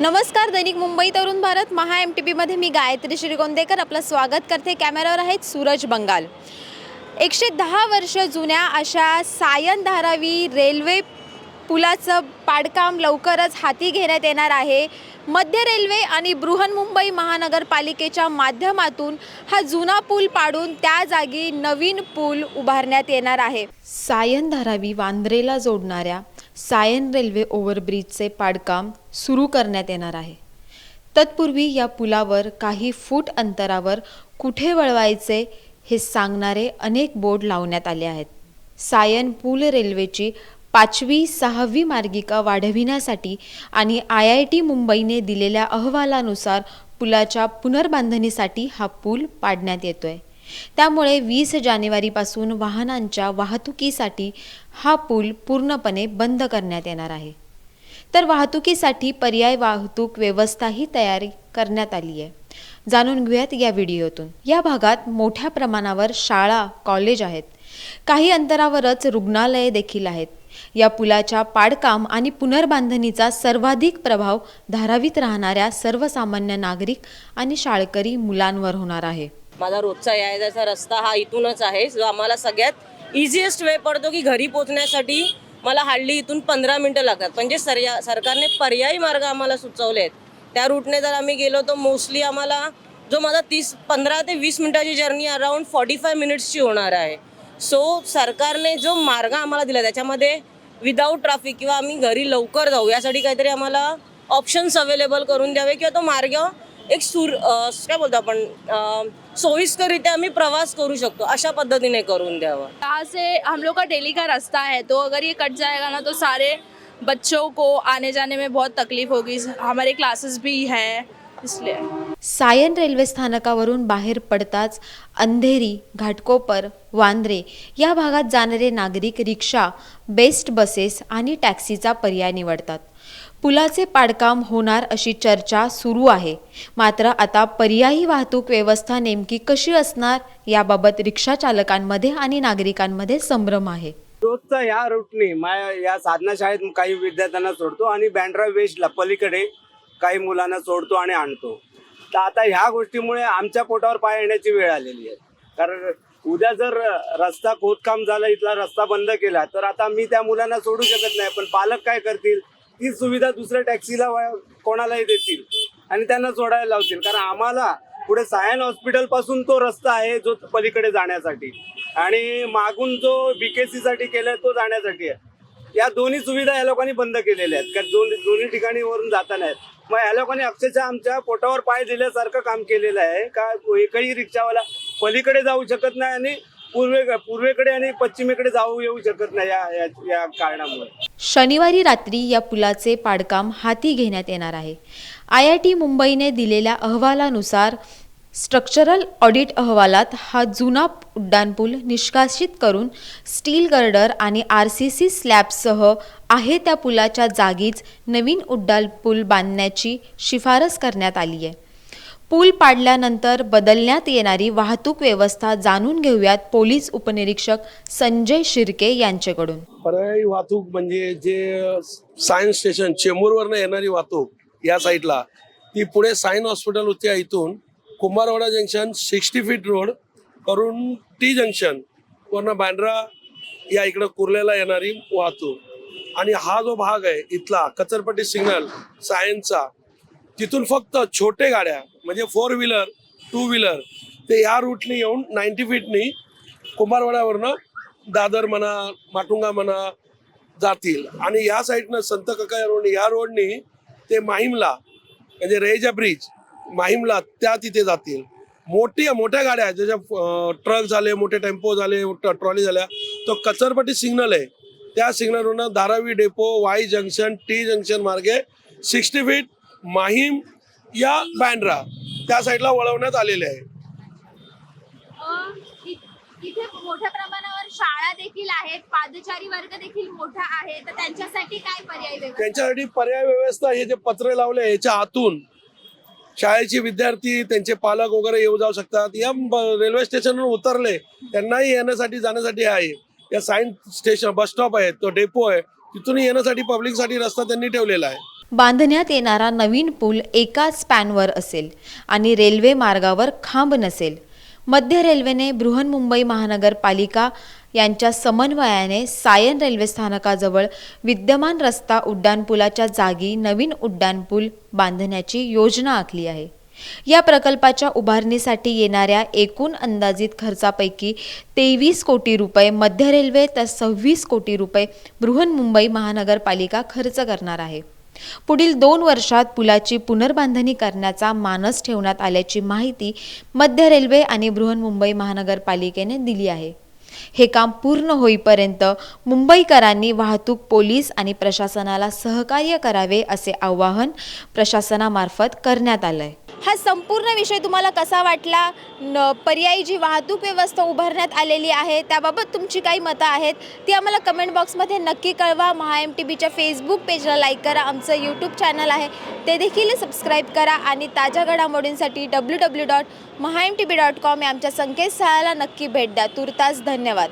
नमस्कार दैनिक Mumbai Tarun Bharat Maha M T पीमध्ये मी गायत्री श्रीगोंदेकर. आपलं स्वागत करते कॅमेऱ्यावर आहेत सूरज बंगाल. एकशे दहा वर्ष जुन्या अशा सायन धारावी रेल्वे पुलाचं पाडकाम लवकरच हाती घेण्यात येणार आहे. मध्य रेल्वे आणि बृहन्मुंबई महानगरपालिकेच्या माध्यमातून हा जुना पूल पाडून त्या जागी नवीन पूल उभारण्यात येणार आहे. सायन धारावी वांद्रेला जोडणाऱ्या सायन रेल्वे ओव्हरब्रिजचे पाडकाम सुरू करण्यात येणार आहे. तत्पूर्वी या पुलावर काही फूट अंतरावर कुठे वळवायचे हे सांगणारे अनेक बोर्ड लावण्यात आले आहेत. सायन पूल रेल्वेची पाचवी सहावी मार्गिका वाढविण्यासाठी आणि आय आय टी मुंबईने दिलेल्या अहवालानुसार पुलाच्या पुनर्बांधणीसाठी हा पूल पाडण्यात येतोय. त्यामुळे वीस जानेवारीपासून वाहनांच्या वाहतुकीसाठी हा पूल पूर्णपणे बंद करण्यात येणार आहे. तर वाहतुकीसाठी पर्याय वाहतूक व्यवस्थाही तयारी करण्यात आली आहे. जाणून घेऊयात या व्हिडिओतून. या भागात मोठ्या प्रमाणावर शाळा कॉलेज आहेत. काही अंतरावरच रुग्णालये देखील आहेत. या पुलाच्या पाडकाम आणि पुनर्बांधणीचा सर्वाधिक प्रभाव धारावीत राहणाऱ्या सर्वसामान्य नागरिक आणि शाळकरी मुलांवर होणार आहे. माझा रोजचा यायचा रस्ता हा इथूनच आहे. जो आम्हाला सगळ्यात इझिएस्ट वे पडतो की घरी पोचण्यासाठी मला हार्डली इथून पंधरा मिनटं लागतात. म्हणजे सरया सरकारने पर्यायी मार्ग आम्हाला सुचवले आहेत. त्या रूटने जर आम्ही गेलो तर मोस्टली आम्हाला जो माझा तीस पंधरा ते वीस मिनटाची जर्नी अराउंड फॉर्टी फाय मिनिट्सची होणार आहे. सो सरकारने जो मार्ग आम्हाला दिला त्याच्यामध्ये विदाऊट ट्रॅफिक किंवा आम्ही घरी लवकर जाऊ यासाठी काहीतरी आम्हाला ऑप्शन्स अवेलेबल करून द्यावे किंवा तो मार्ग एक सूर काय बोलतो आपण अं, सोयीस्कररित्या आम्ही प्रवास करू शकतो अशा पद्धतीने करून द्यावं. यहाँ से हम लोग का डेली का रास्ता है तो अगर ये कट जाएगा ना तो सारे बच्चों को आने जाने में बहुत तकलीफ होगी। हमारे क्लासेस भी है इसलिए। सायन रेल्वे स्थानकावरून बाहेर पडताच अंधेरी घाटकोपर वांद्रे या भागात जाणारे नागरिक रिक्षा बेस्ट बसेस आणि टॅक्सीचा पर्याय निवडतात. पुलाचे पाडकाम होणार अशी चर्चा सुरू आहे. मात्र आता पर्यायी वाहतूक व्यवस्था नेमकी कशी असणार याबाबत रिक्षा चालकांमध्ये आणि नागरिकांमध्ये संभ्रम आहे. रोजचा या रूटने माया या साधना शाळेत काही विद्यार्थ्यांना सोडतो आणि बँड्रा वेस्टला पलीकडे काही मुलांना सोडतो आणि आणतो. तर आता ह्या गोष्टीमुळे आमच्या पोटावर पाय येण्याची वेळ आलेली आहे. कारण उद्या जर रस्ता खोदकाम झालं इथला रस्ता बंद केला तर आता मी त्या मुलांना सोडू शकत नाही. पण पालक काय करतील? ती सुविधा दुसऱ्या टॅक्सीला कोणालाही देतील. आणि त्यांना सोडायला लावतील. कारण आम्हाला पुढे सायन हॉस्पिटलपासून तो रस्ता आहे जो पलीकडे जाण्यासाठी. आणि मागून जो बीकेसी साठी केलाय तो जाण्यासाठी आहे. या दोन्ही सुविधा या लोकांनी बंद केलेल्या आहेत. कारण दोन दोन्ही ठिकाणी वरून जाता नाहीत मग या लोकांनी अक्षरशः आमच्या पोटावर पाय दिल्यासारखं काम केलेलं आहे. का एकही रिक्षावाला पलीकडे जाऊ शकत नाही आणि पूर्वे पूर्वेकडे आणि पश्चिमेकडे जाऊ येऊ शकत नाही या या- या कारणामुळे. शनिवारी रात्री या पुलाचे पाडकाम हाती घेण्यात येणार आहे. आय आय टी मुंबईने दिलेल्या अहवालानुसार स्ट्रक्चरल ऑडिट अहवालात हा जुना उड्डाणपूल निष्कासित करून स्टील गर्डर आणि आर सी सी स्लॅबसह आहे त्या पुलाच्या जागीच नवीन उड्डाणपूल बांधण्याची शिफारस करण्यात आली आहे. पूल पाडल्यानंतर बदलण्यात येणारी वाहतूक व्यवस्था जाणून घेऊयात पोलीस उपनिरीक्षक संजय शिर्के यांच्याकडून. पर्यायी वाहतूक म्हणजे जे सायन्स स्टेशन चेंबूरवरनं येणारी वाहतूक या साईडला ती पुढे सायन हॉस्पिटल होत्या इथून Kumbharwada junction sixty feet road करून टी जंक्शन वरनं बँड्रा या इकडं कुर्ल्याला येणारी वाहतूक. आणि हा जो भाग आहे इथला कचरपट्टी सिग्नल सायन्सचा तिथून फक्त छोटे गाड्या म्हणजे फोर व्हीलर टू व्हीलर ते या रूटनी येऊन नाईन्टी फीटनी कुंभारवाड्यावरनं दादर म्हणा माटुंगा म्हणा जातील. आणि या साईडनं संत कका रोड या रोडनी ते माहीमला म्हणजे रेजा ब्रिज माहीमला त्या तिथे जातील. मोठी मोठ्या गाड्या आहेत, ज्याच्या ट्रक झाले मोठे टेम्पो झाले ट्रॉली झाल्या. तो कचरपट्टी सिग्नल आहे. त्या सिग्नलवरनं Dharavi depot Y junction T junction मार्गे सिक्स्टी फीट माहीम या बँड्रा त्या साईडला वळवण्यात आलेले आहे. इथे मोठ्या प्रमाणावर शाळा देखील आहेत पादचारी वर्ग देखील मोठा आहे तर त्यांच्यासाठी काय पर्याय व्यवस्था? त्यांच्यासाठी पर्याय व्यवस्था हे जे पत्रे लावले याच्या आतून शाळेचे विद्यार्थी त्यांचे पालक वगैरे येऊ जाऊ शकतात. या रेल्वे स्टेशनवर उतरले त्यांनाही येण्यासाठी जाण्यासाठी आहे. या सायन्स स्टेशन बस स्टॉप आहे तो डेपो आहे. तिथून येण्यासाठी पब्लिकसाठी रस्ता त्यांनी ठेवलेला आहे. बांधण्यात येणारा नवीन पूल एकाच स्पॅनवर असेल आणि रेल्वे मार्गावर खांब नसेल. मध्य रेल्वेने बृहन्मुंबई महानगरपालिका यांच्या समन्वयाने सायन रेल्वे स्थानकाजवळ विद्यमान रस्ता उड्डाणपुलाच्या जागी नवीन उड्डाणपूल बांधण्याची योजना आखली आहे. या प्रकल्पाच्या उभारणीसाठी येणाऱ्या एकूण अंदाजित खर्चापैकी तेवीस कोटी रुपये मध्य रेल्वे तर सव्वीस कोटी रुपये बृहन्मुंबई महानगरपालिका खर्च करणार आहे. पुढील दोन वर्षात पुलाची पुनर्बांधणी करण्याचा मानस ठेवण्यात आल्याची माहिती मध्य रेल्वे आणि बृहन्मुंबई महानगरपालिकेने दिली आहे. हे काम पूर्ण होईपर्यंत मुंबईकरांनी वाहतूक पोलीस आणि प्रशासनाला सहकार्य करावे असे आवाहन प्रशासनामार्फत करण्यात आलं आहे हा संपूर्ण विषय तुम्हाला कसा वाटला? न पर्यायी जी वाहतूक व्यवस्था उभारण्यात आलेली आहे त्याबाबत तुमची काही मतं आहेत ती आम्हाला कमेंट बॉक्समध्ये नक्की कळवा. महा एम टी बीच्या फेसबुक पेजला लाईक करा. आमचं यूट्यूब चॅनल आहे. ते देखील सबस्क्राईब करा आणि ताज्या घडामोडींसाठी W W dot Maha M T B dot com या आमच्या संकेतस्थळाला नक्की भेट द्या. तुर्तास धन्यवाद.